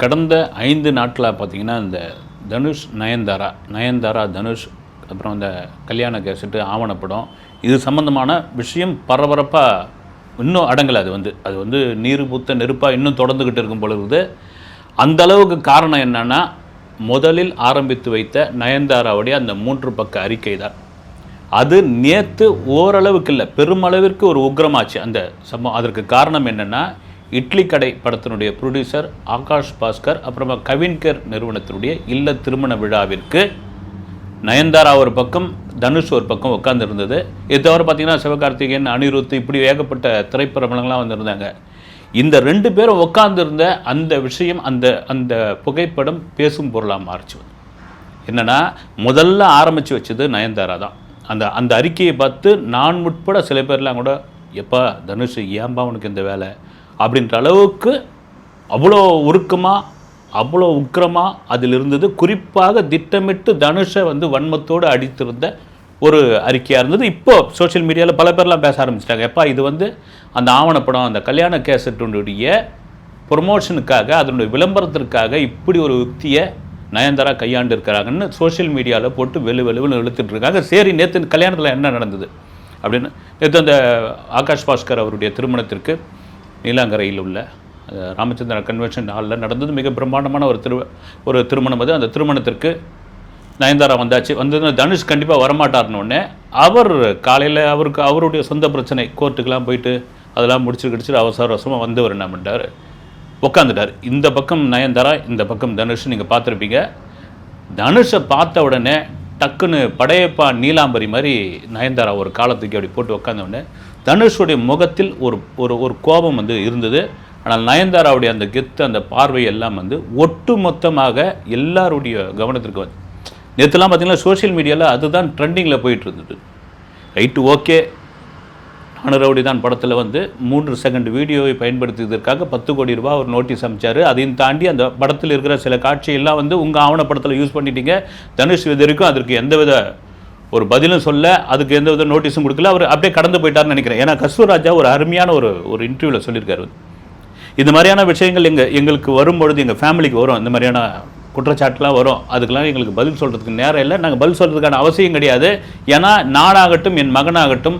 கடந்த ஐந்து நாட்களாக பார்த்தீங்கன்னா இந்த தனுஷ் நயன்தாரா நயன்தாரா தனுஷ் அப்புறம் இந்த கல்யாண கேசட்டு ஆவணப்படம் இது சம்மந்தமான விஷயம் பரபரப்பாக இன்னும் அடங்கலை. அது வந்து அது வந்து நீர் பூத்த நெருப்பாக இன்னும் தொடர்ந்துக்கிட்டு இருக்கும் பொழுது அந்த அளவுக்கு காரணம் என்னென்னா முதலில் ஆரம்பித்து வைத்த நயன்தாராவுடைய அந்த மூன்று பக்க அறிக்கை தான். அது நேற்று ஓரளவுக்கு இல்லை பெருமளவிற்கு ஒரு உக்ரமாச்சு அந்த சம்பவம் அதற்கு காரணம் என்னென்னா இட்லி கடை படத்தினுடைய ப்ரொடியூசர் ஆகாஷ் பாஸ்கர் அப்புறமா கவின்கர் நிறுவனத்தினுடைய இல்ல திருமண விழாவிற்கு நயன்தாரா ஒரு பக்கம் தனுஷ் ஒரு பக்கம் உட்காந்துருந்தது இது தவிர பார்த்தீங்கன்னா சிவகார்த்திகேயன் அனிருத் இப்படி ஏகப்பட்ட திரைப்படங்கள்லாம் வந்திருந்தாங்க. இந்த ரெண்டு பேரும் உட்காந்துருந்த அந்த விஷயம் அந்த அந்த புகைப்படம் பேசும் பொருளாக மாறிச்சு. என்னென்னா முதல்ல ஆரம்பித்து வச்சது நயன்தாரா தான். அந்த அந்த அறிக்கையை பார்த்து நான் உட்பட சில பேர்லாம் கூட எப்பா தனுஷ் ஏன்பா உனக்கு இந்த வேலை? அப்படின்ற அளவுக்கு அவ்வளோ உருக்கமாக அவ்வளோ உக்கிரமாக அதில் இருந்தது. குறிப்பாக திட்டமிட்டு தனுஷை வந்து வன்மத்தோடு அடித்திருந்த ஒரு அறிக்கையாக இருந்தது. இப்போ சோஷியல் மீடியாவில் பல பேர்லாம் பேச ஆரம்பிச்சிட்டாங்க. எப்பா இது வந்து அந்த ஆவணப்படம் அந்த கல்யாண கேசட்டுடைய ப்ரொமோஷனுக்காக அதனுடைய விளம்பரத்திற்காக இப்படி ஒரு யுக்தியை நயன்தாரா கையாண்டு இருக்கிறாங்கன்னு சோஷியல் மீடியாவில் போட்டு வெளு வெளுவில் இழுத்துட்டு இருக்காங்க. சரி நேற்று கல்யாணத்தில் என்ன நடந்தது? அப்படின்னு நேற்று அந்த ஆகாஷ் பாஸ்கர் அவருடைய திருமணத்திற்கு நீலாங்கரையில் உள்ள ராமச்சந்திரன் கன்வென்ஷன் ஹாலில் நடந்தது மிக பிரம்மாண்டமான ஒரு திரு ஒரு திருமணம் அது. அந்த திருமணத்திற்கு நயன்தாரா வந்தாச்சு. வந்ததுன்னா தனுஷ் கண்டிப்பாக வரமாட்டார்னு அவர் காலையில் அவருக்கு அவருடைய சொந்த பிரச்சனை. கோர்ட்டுக்கெலாம் போயிட்டு அதெல்லாம் முடிச்சு கிடிச்சிட்டு அவசர அவசரமாக வந்தவர் என்ன பண்ணிட்டார்? உட்காந்துட்டார் இந்த பக்கம் நயன்தாரா இந்த பக்கம் தனுஷ் நீங்கள் பார்த்துருப்பீங்க. தனுஷை பார்த்த உடனே டக்குன்னு படையப்பா நீலாம்பரி மாதிரி நயன்தாரா ஒரு காலத்துக்கு அப்படி போட்டு உட்கார்ந்த உடனே தனுஷுடைய முகத்தில் ஒரு ஒரு ஒரு கோபம் வந்து இருந்தது. ஆனால் நயன்தாராவுடைய அந்த கெத்து அந்த பார்வை எல்லாம் வந்து ஒட்டு மொத்தமாக எல்லாருடைய கவனத்திற்கு வந்து நேற்றுலாம் பார்த்தீங்கன்னா சோஷியல் மீடியாவில் அதுதான் ட்ரெண்டிங்கில் போயிட்டு இருந்தது ரைட்டு ஓகே. அனுரவுடி தான் படத்தில் வந்து மூன்று செகண்ட் வீடியோவை பயன்படுத்தியதற்காக பத்து கோடி ரூபா ஒரு நோட்டீஸ் அமைச்சார். அதையும் தாண்டி அந்த படத்தில் இருக்கிற சில காட்சியெல்லாம் வந்து உங்கள் ஆவணப்படத்தில் யூஸ் பண்ணிட்டீங்க. தனுஷ் இது வரைக்கும் அதற்கு எந்தவித ஒரு பதிலும் சொல்ல அதுக்கு எந்த வித நோட்டீஸும் கொடுக்கல. அவர் அப்படியே கடந்து போயிட்டார்னு நினைக்கிறேன். ஏன்னா கஸ்தூராஜா ஒரு அருமையான ஒரு ஒரு இன்டர்வியூவில் சொல்லியிருக்காரு. இந்த மாதிரியான விஷயங்கள் எங்கள் எங்களுக்கு வரும்பொழுது எங்கள் ஃபேமிலிக்கு வரும். இந்த மாதிரியான குற்றச்சாட்டுலாம் வரும். அதுக்கெல்லாம் எங்களுக்கு பதில் சொல்கிறதுக்கு நேரம் இல்லை. நாங்கள் பதில் சொல்கிறதுக்கான அவசியம் கிடையாது. ஏன்னா நானாகட்டும் என் மகனாகட்டும்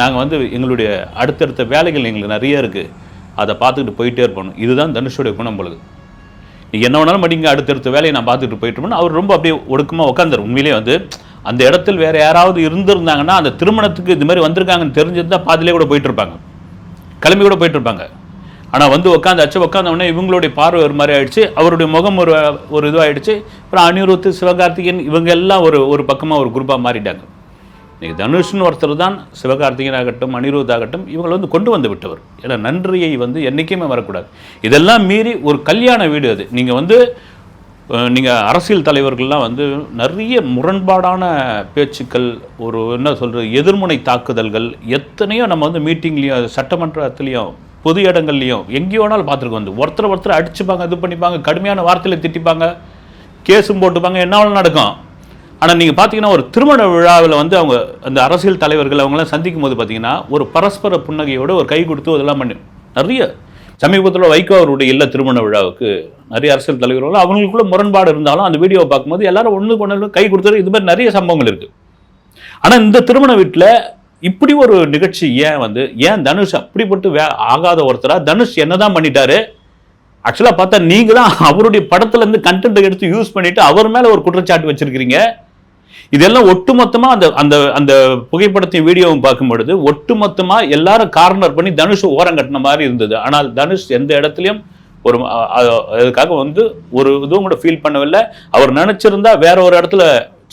நாங்கள் வந்து எங்களுடைய அடுத்தடுத்த வேலைகள் எங்களுக்கு நிறைய இருக்குது அதை பார்த்துக்கிட்டு போயிட்டே இருப்போம். இதுதான் தனுஷுடைய குணம் பொழுது. என்ன வேணாலும் மடிங்க அடுத்தடுத்த வேலையை நான் பார்த்துட்டு போயிட்டு அவர் ரொம்ப அப்படியே ஒடுக்கமாக உட்காந்தார் உண்மையிலே வந்து அந்த இடத்தில் வேற யாராவது இருந்திருந்தாங்கன்னா அந்த திருமணத்துக்கு இது மாதிரி வந்திருக்காங்கன்னு தெரிஞ்சிருந்தா பாதிலே கூட போயிட்டு இருப்பாங்க கிளம்பி கூட போயிட்டு இருப்பாங்க ஆனால் வந்து உட்காந்தாச்சு அச்சு உட்காந்தவொடனே இவங்களுடைய பார்வை ஒரு மாதிரி ஆயிடுச்சு. அவருடைய முகம் ஒரு ஒரு இதுவாகிடுச்சு அப்புறம் அனிருத் சிவகார்த்திகேயன் இவங்க எல்லாம் ஒரு ஒரு பக்கமாக ஒரு குரூப்பாக மாறிட்டாங்க. இன்றைக்கி தனுஷ்னு ஒருத்தர் தான் சிவகார்த்திகேயன் ஆகட்டும் அனிருத் ஆகட்டும் இவங்களை வந்து கொண்டு வந்து விட்டவர். ஏன்னா நன்றியை வந்து என்றைக்குமே வரக்கூடாது இதெல்லாம் மீறி ஒரு கல்யாண வீடு அது. நீங்கள் வந்து நீங்கள் அரசியல் தலைவர்கள்லாம் வந்து நிறைய முரண்பாடான பேச்சுக்கள் ஒரு என்ன சொல்கிறது எதிர்முனை தாக்குதல்கள் எத்தனையோ நம்ம வந்து மீட்டிங்லேயும் சட்டமன்றத்துலேயும் பொது இடங்கள்லையும் எங்கேயோ வேணாலும் பார்த்துருக்கோம். வந்து ஒருத்தர் ஒருத்தர் அடிச்சுப்பாங்க இது பண்ணிப்பாங்க கடுமையான வார்த்தையில் திட்டிப்பாங்க கேஸும் போட்டுப்பாங்க என்ன வேணாலும் நடக்கும். ஆனால் நீங்கள் பார்த்தீங்கன்னா ஒரு திருமண விழாவில் வந்து அவங்க அந்த அரசியல் தலைவர்கள் அவங்களாம் சந்திக்கும் போது பார்த்தீங்கன்னா ஒரு பரஸ்பர புன்னகையோடு ஒரு கை கொடுத்து அதெல்லாம் பண்ணி நிறைய சமீபத்தில் வைகோ அவருடைய இல்ல திருமண விழாவுக்கு நிறைய அரசியல் தலைவர்கள் அவங்களுக்குள்ள முரண்பாடு இருந்தாலும் அந்த வீடியோவை பார்க்கும்போது எல்லாரும் ஒன்று கொண்டு கை கொடுத்தது இது மாதிரி நிறைய சம்பவங்கள் இருக்கு. ஆனால் இந்த திருமண வீட்டில் இப்படி ஒரு நிகழ்ச்சி ஏன் வந்து ஏன் தனுஷ் அப்படிப்பட்டு வே ஆகாத ஒருத்தரா? தனுஷ் என்னதான் பண்ணிட்டாரு? ஆக்சுவலாக பார்த்தா நீங்கள் தான் அவருடைய படத்துலேருந்து கண்டென்ட் எடுத்து யூஸ் பண்ணிட்டு அவர் மேலே ஒரு குற்றச்சாட்டு வச்சிருக்கிறீங்க. இதெல்லாம் ஒட்டுமொத்தமா அந்த அந்த அந்த புகைப்படத்தையும் வீடியோவும் பார்க்கும் பொழுது ஒட்டுமொத்தமா எல்லாரும் கார்னர் பண்ணி தனுஷ் ஓரம் கட்டின மாதிரி இருந்தது. ஆனால் தனுஷ் எந்த இடத்துலையும் ஒரு அதுக்காக வந்து ஒரு இதுவும் கூட ஃபீல் பண்ணவில்லை. அவர் நினைச்சிருந்தா வேற ஒரு இடத்துல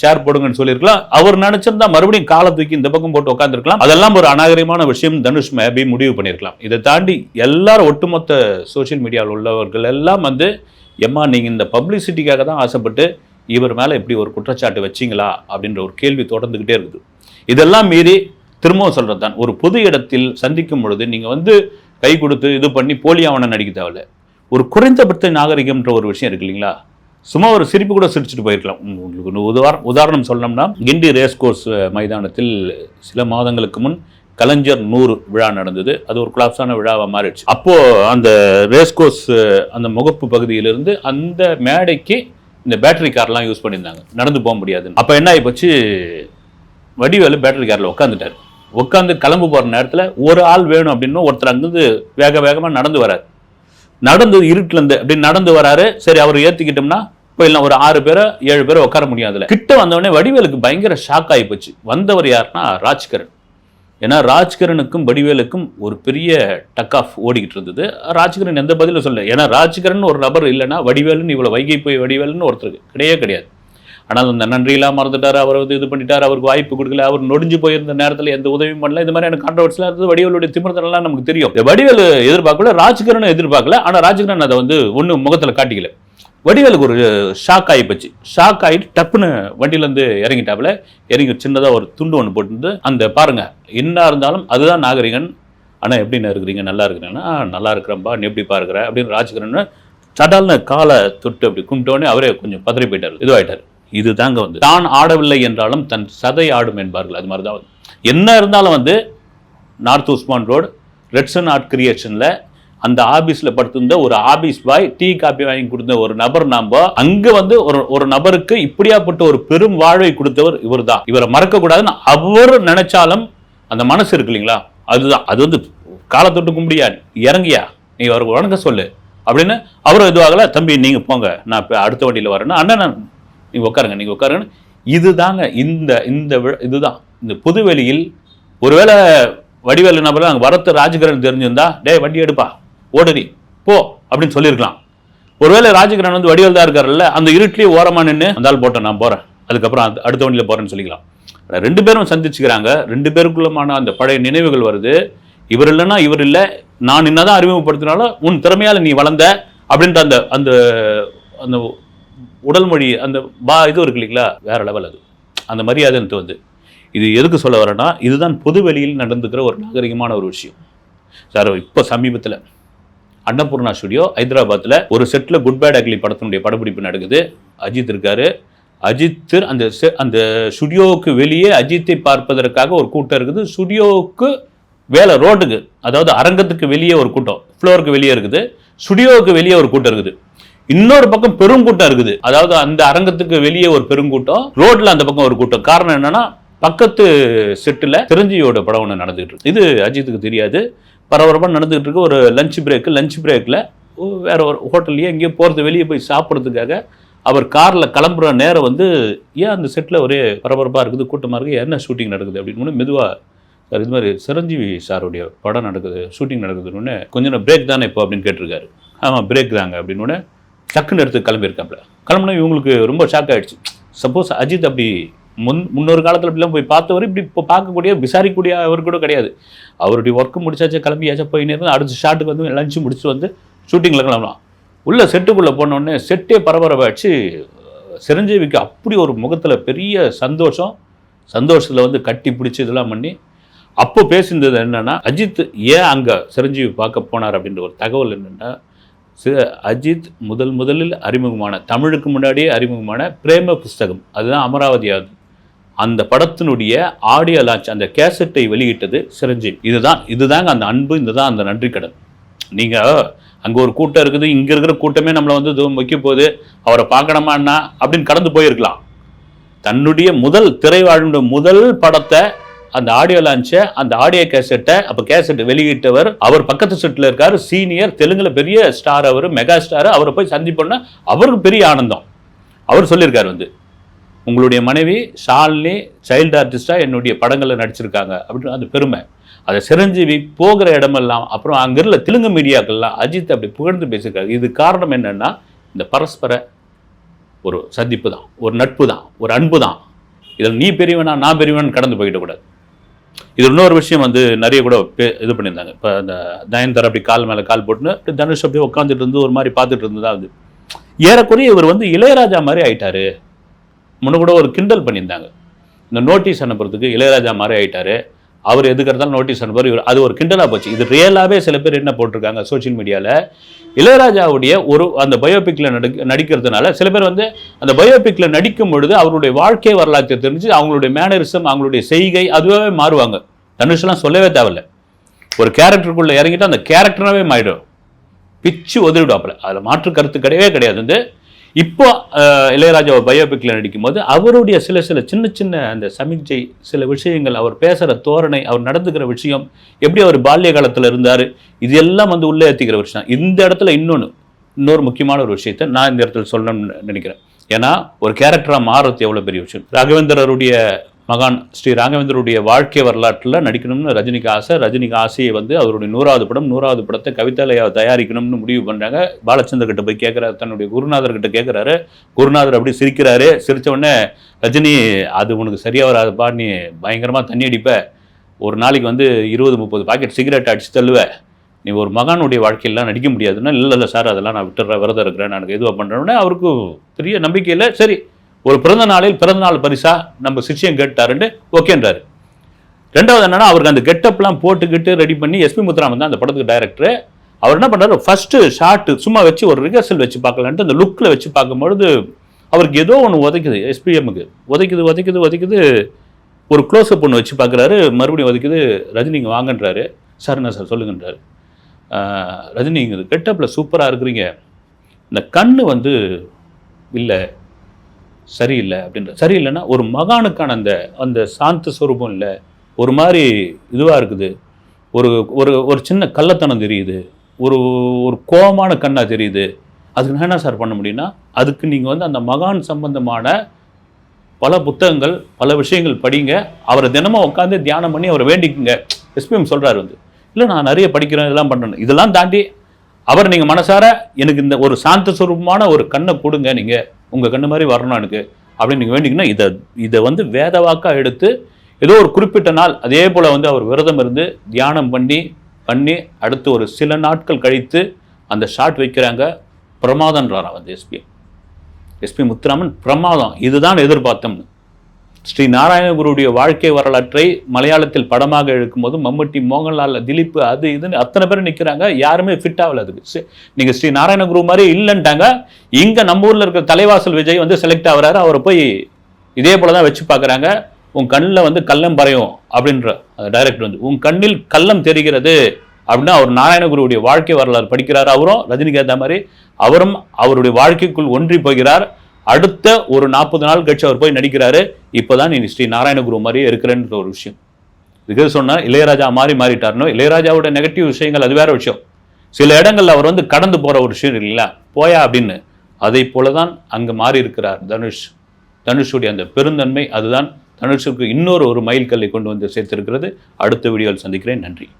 சேர் போடுங்கன்னு சொல்லியிருக்கலாம். அவர் நினைச்சிருந்தா மறுபடியும் காலை தூக்கி இந்த பக்கம் போட்டு உட்காந்துருக்கலாம் அதெல்லாம் ஒரு அநாகரிகமான விஷயம் தனுஷ் மேபி முடிவு பண்ணியிருக்கலாம். இதை தாண்டி எல்லாரும் ஒட்டுமொத்த சோஷியல் மீடியாவில் உள்ளவர்கள் எல்லாம் வந்து எம்மா நீங்கள் இந்த பப்ளிசிட்டிக்காக தான் ஆசைப்பட்டு இவர் மேலே இப்படி ஒரு குற்றச்சாட்டு வச்சிங்களா அப்படின்ற ஒரு கேள்வி தொடர்ந்துக்கிட்டே இருக்குது. இதெல்லாம் மீறி திரும்பவும் சொல்கிறது தான். ஒரு பொது இடத்தில் சந்திக்கும் பொழுது நீங்கள் வந்து கை கொடுத்து இது பண்ணி போலியாவன நடிக்க தேவையில்ல. ஒரு குறைந்தபட்ச நாகரிகம்ன்ற ஒரு விஷயம் இருக்கு இல்லைங்களா? சும்மா ஒரு சிரிப்பு கூட சிரிச்சுட்டு போயிருக்கலாம். உங்களுக்கு உதாரணம் உதாரணம் சொல்லணும்னா கிண்டி ரேஸ் கோர்ஸ் மைதானத்தில் சில மாதங்களுக்கு முன் கலைஞர் நூறு விழா நடந்தது. அது ஒரு குலாப்ஸான விழாவாக மாறிடுச்சு. அப்போது அந்த ரேஸ்கோஸ் அந்த முகப்பு பகுதியிலிருந்து அந்த மேடைக்கு இந்த பேட்டரி கார்லாம் யூஸ் பண்ணியிருந்தாங்க. நடந்து போக முடியாது அப்போ என்ன ஆகிப்போச்சு வடிவேலு பேட்டரி காரில் உட்காந்துட்டார் உட்காந்து கிளம்பு போகிற நேரத்தில் ஒரு ஆள் வேணும் அப்படின்னு ஒருத்தர் அங்கேருந்து வேக வேகமாக நடந்து வராரு. நடந்து இருட்டுலேருந்து அப்படி நடந்து வராரு. சரி அவர் ஏற்றிக்கிட்டோம்னா போயிடலாம். ஒரு ஆறு பேரை ஏழு பேரை உட்கார முடியாதுல கிட்ட வந்தவொடனே வடிவேலுக்கு பயங்கர ஷாக் ஆகி போச்சு வந்தவர் யாருன்னா ராஜ்கரன் ஏன்னா ராஜ்கரனுக்கும் வடிவேலுக்கும் ஒரு பெரிய டக் ஆஃப் ஓடிக்கிட்டு இருந்தது. ராஜ்கரன் எந்த பதிலும் சொல்லலை. ஏன்னா ராஜ்கரன் ஒரு நபர் இல்லைன்னா வடிவேலுன்னு இவ்வளோ வைகை போய் வடிவேலுன்னு ஒருத்தருக்கு கிடையவே கிடையாது. ஆனால் அந்த நன்றியெல்லாம் மறந்துட்டார். அவர் வந்து இது பண்ணிட்டார். அவருக்கு வாய்ப்பு கொடுக்கல. அவர் நொடிஞ்சு போயிருந்த நேரத்தில் எந்த உதவியும் பண்ணல. இந்த மாதிரியான கான்ட்ரவர்ஸ்லாம் இருந்தது. வடிவேலுடைய திமிர்த்தனெல்லாம் நமக்கு தெரியும். இந்த வடிவேலு எதிர்பார்க்கல. ராஜ்கரனும் எதிர்பார்க்கல. ஆனால் ராஜ்கரன் அதை வந்து ஒன்றும் முகத்தில் காட்டிக்கல. வடிவேலுக்கு ஒரு ஷாக் ஆகி போச்சு. ஷாக் ஆகிட்டு டப்புன்னு வண்டியிலேருந்து இறங்கிட்டாப்புல. இறங்கி சின்னதாக ஒரு துண்டு ஒன்று போட்டுருந்து அந்த பாருங்க என்ன இருந்தாலும் அதுதான் நாகரிகன். ஆனால் எப்படின்னு இருக்கிறீங்க? நல்லா இருக்கிறேன்னா நல்லா இருக்கிறம்பா நீ எப்படி பாருக்கிற அப்படின்னு ராஜகிரன்னு சடால்னு காலை தொட்டு அப்படி கும்பிட்டோடனே அவரே கொஞ்சம் பதறி போயிட்டார். இதுவாயிட்டார். இது தாங்க வந்து. தான் ஆடவில்லை என்றாலும் தன் சதை ஆடும் என்பார்கள். அது மாதிரி தான் வந்து. என்ன இருந்தாலும் வந்து நார்த் உஸ்மான் ரோடு ரெட்சன் ஆர்ட் கிரியேஷனில் அந்த ஆபீஸில் படுத்திருந்த ஒரு ஆபீஸ் பாய் டீ காப்பி வாங்கி கொடுத்த ஒரு நபர் நாம அங்கே வந்து ஒரு ஒரு நபருக்கு இப்படியாப்பட்ட ஒரு பெரும் வாழ்வை கொடுத்தவர் இவர் தான் இவரை மறக்கக்கூடாதுன்னு அவர் நினைச்சாலும் அந்த மனசு இருக்கு இல்லைங்களா? அதுதான். அது வந்து காலத்தொட்டு கும்பிடியா? இறங்கியா? நீ அவருக்கு வணக்கம் சொல்லு. அப்படின்னு அவரும் இதுவாகல தம்பி நீங்கள் போங்க. நான் இப்போ அடுத்த வண்டியில் வரேன்னா. அண்ணன் நீங்கள் உட்காருங்க நீங்கள் உட்காருங்க இதுதாங்க இந்த இந்த இதுதான். இந்த புதுவெளியில் ஒருவேளை வடிவேலு நபர் அங்கே வரத்து ராஜகிரண் தெரிஞ்சிருந்தா டே வண்டி எடுப்பா. ஓடுடி போ அப்படின்னு சொல்லியிருக்கலாம். ஒருவேளை ராஜகிரண் வந்து வடிவேல் தான் இருக்காருல்ல அந்த இருட்டிலேயே ஓரமாக நின்று அந்த ஆள் போட்டேன் நான் போகிறேன் அதுக்கப்புறம் அடுத்த வண்டியில் போகிறேன்னு சொல்லிக்கலாம். ரெண்டு பேரும் சந்திச்சுக்கிறாங்க. ரெண்டு பேருக்குள்ளமான அந்த பழைய நினைவுகள் வருது. இவர் இல்லைன்னா இவர் இல்லை. நான் என்னதான் அறிமுகப்படுத்தினாலும் உன் திறமையால் நீ வளர்ந்த அப்படின்ற அந்த அந்த அந்த உடல் மொழி அந்த பா இது இருக்கு இல்லைங்களா? வேற லெவல் அது. அந்த மரியாதை வந்து. இது எதுக்கு சொல்ல வரேன்னா இதுதான் பொது வெளியில் நடந்துக்கிற ஒரு நாகரிகமான ஒரு விஷயம். சார் இப்போ சமீபத்தில் அன்னபூர்ணா ஸ்டுடியோ ஹைதராபாத்தில் ஒரு செட்டில் குட் பேட் அக்லி படத்தினுடைய படப்பிடிப்பு நடக்குது. அஜித் இருக்காரு. அஜித் அந்த அந்த ஸ்டுடியோவுக்கு வெளியே அஜித்தை பார்ப்பதற்காக ஒரு கூட்டம் இருக்குது. ஸ்டுடியோவுக்கு வேலை ரோட்டுக்கு அதாவது அரங்கத்துக்கு வெளியே ஒரு கூட்டம் ஃப்ளோருக்கு வெளியே இருக்குது. ஸ்டுடியோவுக்கு வெளியே ஒரு கூட்டம் இருக்குது. இன்னொரு பக்கம் பெருங்கூட்டம் இருக்குது. அதாவது அந்த அரங்கத்துக்கு வெளியே ஒரு பெருங்கூட்டம் ரோட்ல அந்த பக்கம் ஒரு கூட்டம். காரணம் என்னன்னா பக்கத்து செட்டில் சிரஞ்சீவியோட படம் ஒன்று நடந்துகிட்டு இருக்கு. இது அஜித்துக்கு தெரியாது. பரபரப்பாக நடந்துகிட்டு இருக்க. ஒரு லஞ்ச் பிரேக்கு லஞ்ச் பிரேக்கில் வேற ஒரு ஹோட்டல்லையே எங்கேயோ போகிறது வெளியே போய் சாப்பிட்றதுக்காக அவர் காரில் கிளம்புற நேரம் வந்து ஏன் அந்த செட்டில் ஒரே பரபரப்பாக இருக்குது? கூட்டமாக இருக்குது. என்ன ஷூட்டிங் நடக்குது அப்படின்னு மெதுவாக சார் இது மாதிரி சிரஞ்சீவி சாருடைய படம் நடக்குது ஷூட்டிங் நடக்குதுன்னு கொஞ்ச நேரம் பிரேக் தானே இப்போ அப்படின்னு கேட்டிருக்காரு. ஆமாம் பிரேக் தாங்க அப்படின்னு டக்குன்னு எடுத்து கிளம்பியிருக்காப்புல. கிளம்புனா இவங்களுக்கு ரொம்ப ஷாக் ஆகிடுச்சு சப்போஸ் அஜித் அப்படி முன் முன்னொரு காலத்தில் இப்படிலாம் போய் பார்த்தவர் இப்படி இப்போ பார்க்கக்கூடிய விசாரிக்கக்கூடிய அவர் கூட கிடையாது. அவருடைய ஒர்க்கு முடிச்சாச்சு கிளம்பியாச்சா போயினே நேரம் அடுத்த ஷாட்டுக்கு வந்து லஞ்சு முடிச்சுட்டு வந்து ஷூட்டிங்கில் கிளம்பலாம் உள்ள செட்டுக்குள்ளே போனோடனே செட்டே பரபரப்பாச்சு சிரஞ்சீவிக்கு அப்படி ஒரு முகத்தில் பெரிய சந்தோஷம் சந்தோஷத்தில் வந்து கட்டி பிடிச்சி இதெல்லாம் பண்ணி அப்போ பேசியிருந்தது என்னென்னா அஜித் ஏன் அங்கே சிரஞ்சீவி பார்க்க போனார் அப்படின்ற ஒரு தகவல் என்னென்னா அஜித் முதல் முதலில் அறிமுகமான தமிழுக்கு முன்னாடியே அறிமுகமான பிரேம புஸ்தகம். அதுதான் அமராவதி அந்த படத்தினுடைய ஆடியோ லான்ச் அந்த கேசட்டை வெளியிட்டது சிரஞ்சீவி. இதுதான் இதுதாங்க அந்த அன்பு இதுதான் அந்த நன்றி கடன். நீங்கள் அங்கே ஒரு கூட்டம் இருக்குது இங்கே இருக்கிற கூட்டமே நம்மளை வந்து தூரம் வைக்க போகுது அவரை பார்க்கணுமாண்ணா அப்படின்னு கடந்து போயிருக்கலாம். தன்னுடைய முதல் திரைவாழ்வுடைய முதல் படத்தை அந்த ஆடியோ லான்ச்சை அந்த ஆடியோ கேசட்டை அப்போ கேசட் வெளியிட்டவர் அவர் பக்கத்து செட்டில் இருக்கார் சீனியர் தெலுங்கில் பெரிய ஸ்டார் அவர் மெகா ஸ்டார் அவரை போய் சந்திப்போன்னா அவருக்கு பெரிய ஆனந்தம். அவர் சொல்லியிருக்காரு வந்து உங்களுடைய மனைவி ஷாலினி சைல்டு ஆர்டிஸ்டாக என்னுடைய படங்களில் நடிச்சிருக்காங்க. அப்படின்னு அந்த பெருமை. அதை சிரஞ்சீவி போகிற இடமெல்லாம் அப்புறம் அங்கே இருந்த தெலுங்கு மீடியாக்கள்லாம் அஜித் அப்படி புகழ்ந்து பேசியிருக்காரு. இது காரணம் என்னென்னா இந்த பரஸ்பர ஒரு சந்திப்பு தான் ஒரு நட்பு தான் ஒரு அன்பு தான். இதில் நீ பெரியவனா நான் பெரியவன் கடந்து போயிடக்கூடாது இது இன்னொரு விஷயம் வந்து நிறைய கூட பே- இது பண்ணியிருந்தாங்க. இப்போ அந்த நயன்தாரா அப்படி கால் மேலே கால் போட்டுன்னு அப்படி தனுஷ் அப்படியே உட்காந்துட்டு இருந்து ஒரு மாதிரி பார்த்துட்டு இருந்ததா வந்து ஏறக்குறைய இவர் வந்து இளையராஜா மாதிரி ஆயிட்டாரு. முன்ன கூட ஒரு கிண்டல் பண்ணியிருந்தாங்க. இந்த நோட்டீஸ் அனுப்புறதுக்கு இளையராஜா மாதிரி ஆயிட்டாரு. அவர் எதுக்கிறதாலும் இருந்தாலும் நோட்டீஸ் அனுப்புவார். இவர் அது ஒரு கிண்டலாக போச்சு. இது ரியலாகவே சில பேர் என்ன போட்டிருக்காங்க சோஷியல் மீடியாவில் இளையராஜாவுடைய ஒரு அந்த பயோபிக்கில் நடி நடிக்கிறதுனால சில பேர் வந்து அந்த பயோபிக்கில் நடிக்கும் பொழுது அவருடைய வாழ்க்கை வரலாற்றை தெரிஞ்சு அவங்களுடைய மேனரிசம் அவங்களுடைய செய்கை அதுவே மாறுவாங்க. தனுஷ்லாம் சொல்லவே தேவையில்ல. ஒரு கேரக்டருக்குள்ளே இறங்கிட்டு அந்த கேரக்டராகவே மாறிடும். பிச்சு உதவிடுவாப்புல அதில் மாற்று கருத்து கிடையவே கிடையாது. வந்து இப்போ இளையராஜா பயோபிக்கில் நடிக்கும் போது அவருடைய சில சில சின்ன சின்ன அந்த சமிக்ஜை சில விஷயங்கள் அவர் பேசுகிற தோரணை அவர் நடந்துக்கிற விஷயம் எப்படி அவர் பால்ய காலத்தில் இருந்தார் இது எல்லாம் வந்து உள்ளே ஏற்றிக்கிற விஷயம் இந்த இடத்துல இன்னொன்று இன்னொரு முக்கியமான ஒரு விஷயத்தை நான் இந்த இடத்துல சொல்லணும்னு நினைக்கிறேன். ஏன்னா ஒரு கேரக்டராக மாறுறது எவ்வளோ பெரிய விஷயம். ராகவேந்திரருடைய மகான் ஸ்ரீ ராகவேந்தருடைய வாழ்க்கை வரலாற்றில் நடிக்கணும்னு ரஜினிக்கு ஆசை. ரஜினிக்கு ஆசையை வந்து அவருடைய நூறாவது படம் நூறாவது படத்தை கவிதாலயா தயாரிக்கணும்னு முடிவு பண்ணுறாங்க பாலச்சந்தர் கிட்ட போய் கேட்குறாரு தன்னுடைய குருநாதர் கிட்ட கேட்குறாரு குருநாதர் அப்படி சிரிக்கிறாரு. சிரித்த உடனே ரஜினி அது உனக்கு சரியாக வராதுப்பா நீ பயங்கரமாக தண்ணி அடிப்ப. ஒரு நாளைக்கு வந்து இருபது முப்பது பாக்கெட் சிகரெட் அடிச்சு தள்ளுவ. நீ ஒரு மகானுடைய வாழ்க்கையெல்லாம் நடிக்க முடியாதுன்னா இல்லை இல்லை சார் அதெல்லாம் நான் விட்டுறேன் விரதம் இருக்கிறேன் நான் எதுவாக பண்ணுறேன்னே அவருக்கு பெரிய நம்பிக்கையில் சரி ஒரு பிறந்த நாளில் பிறந்த நாள் பரிசா நம்ம சிஷ்யம் கேட்டாருன்னு ஓகேன்றாரு. ரெண்டாவது என்னன்னா அவருக்கு அந்த கெட்டப்லாம் போட்டுக்கிட்டு ரெடி பண்ணி எஸ்பி முத்துராமன் தான் அந்த படத்துக்கு டைரக்டர் அவர் என்ன பண்ணுறாரு ஃபஸ்ட்டு ஷார்ட்டு சும்மா வச்சு ஒரு ரிஹர்சல் வச்சு பார்க்கலான்ட்டு அந்த லுக்கில் வச்சு பார்க்கும்பொழுது அவருக்கு ஏதோ ஒன்று உதைக்குது எஸ்பிஎம்முக்கு உதைக்குது உதைக்குது உதைக்குது. ஒரு க்ளோஸ்அப் ஒன்று வச்சு பார்க்குறாரு மறுபடியும் உதைக்குது ரஜினி இங்கே வாங்கன்றாரு. சார் என்ன சார் சொல்லுங்கன்றாரு. ஆஹ், ரஜினி இங்கே கெட்டப்பில் சூப்பராக இருக்கிறீங்க. இந்த கண் வந்து இல்லை சரியில்லை அப்படின்ற சரியில்லைன்னா ஒரு மகானுக்கான அந்த அந்த சாந்த ஸ்வரூபம் இல்லை. ஒரு மாதிரி இதுவாக இருக்குது. ஒரு ஒரு ஒரு சின்ன கள்ளத்தனம் தெரியுது. ஒரு ஒரு கோபமான கண்ணாக தெரியுது. அதுக்கு நான் என்ன சார் பண்ண முடியும்னா அதுக்கு நீங்கள் வந்து அந்த மகான் சம்பந்தமான பல புத்தகங்கள் பல விஷயங்கள் படிங்க. அவரை தினமும் உட்காந்து தியானம் பண்ணி அவரை வேண்டிக்குங்க. எஸ்பிஎம் சொல்கிறாரு வந்து. இல்லை நான் நிறைய படிக்கிறேன் இதெல்லாம் பண்ணுறேன் இதெல்லாம் தாண்டி அவர் நீங்கள் மனசார எனக்கு இந்த ஒரு சாந்த சுரூபமான ஒரு கண்ணை கொடுங்க நீங்கள் உங்கள் கண்ணு மாதிரி வரணும் எனக்கு அப்படின்னு நீங்கள் வேண்டிங்கன்னா இதை இதை வந்து வேதவாக்காக எடுத்து ஏதோ ஒரு குறிப்பிட்ட நாள் அதே போல் வந்து அவர் விரதம் இருந்து தியானம் பண்ணி பண்ணி அடுத்து ஒரு சில நாட்கள் கழித்து அந்த ஷாட் வைக்கிறாங்க பிரமாதன்றாராம் வந்து எஸ்பி எஸ்பி முத்துராமன் பிரமாதம். இதுதான் எதிர்பார்த்தோம்னு. ஸ்ரீ நாராயணகுருடைய வாழ்க்கை வரலாற்றை மலையாளத்தில் படமாக எழுக்கும்போது மம்முட்டி மோகன்லால் திலீப் அது இதுன்னு அத்தனை பேர் நிற்கிறாங்க யாருமே ஃபிட் ஆகல அதுக்கு. நீங்கள் ஸ்ரீ நாராயணகுரு மாதிரி இல்லைன்ட்டாங்க. இங்கே நம்ம ஊரில் இருக்கிற தலைவாசல் விஜய் வந்து செலக்ட் ஆகிறாரு. அவரை போய் இதே போல தான் வச்சு பார்க்குறாங்க. உன் கண்ணில் வந்து கள்ளம் பறையும் அப்படின்ற அந்த டைரக்டர் வந்து உன் கண்ணில் கள்ளம் தெரிகிறது அப்படின்னா அவர் நாராயணகுருவுடைய வாழ்க்கை வரலாறு படிக்கிறார். அவரும் ரஜினிகாந்த் மாதிரி அவரும் அவருடைய வாழ்க்கைக்குள் ஒன்றி போகிறார். அடுத்த ஒரு நாற்பது நாள் கழிச்சு அவர் போய் நடிக்கிறாரு. இப்போதான் நீ ஸ்ரீ நாராயணகுரு மாதிரியே இருக்கிறேன்ற ஒரு விஷயம். இதுக்கு சொன்னால் இளையராஜா மாறி மாறிட்டார்னோ? இளையராஜாவோட நெகட்டிவ் விஷயங்கள் அது வேற விஷயம். சில இடங்களில் அவர் வந்து கடந்து போகிற ஒரு விஷயம் இல்லைங்களா? போயா அப்படின்னு. அதை போலதான் அங்கே மாறி இருக்கிறார் தனுஷ். தனுஷுடைய அந்த பெருந்தன்மை அதுதான். தனுஷுக்கு இன்னொரு ஒரு மைல்கல்லை கொண்டு வந்து சேர்த்திருக்கிறது. அடுத்த வீடியோவில் சந்திக்கிறேன். நன்றி.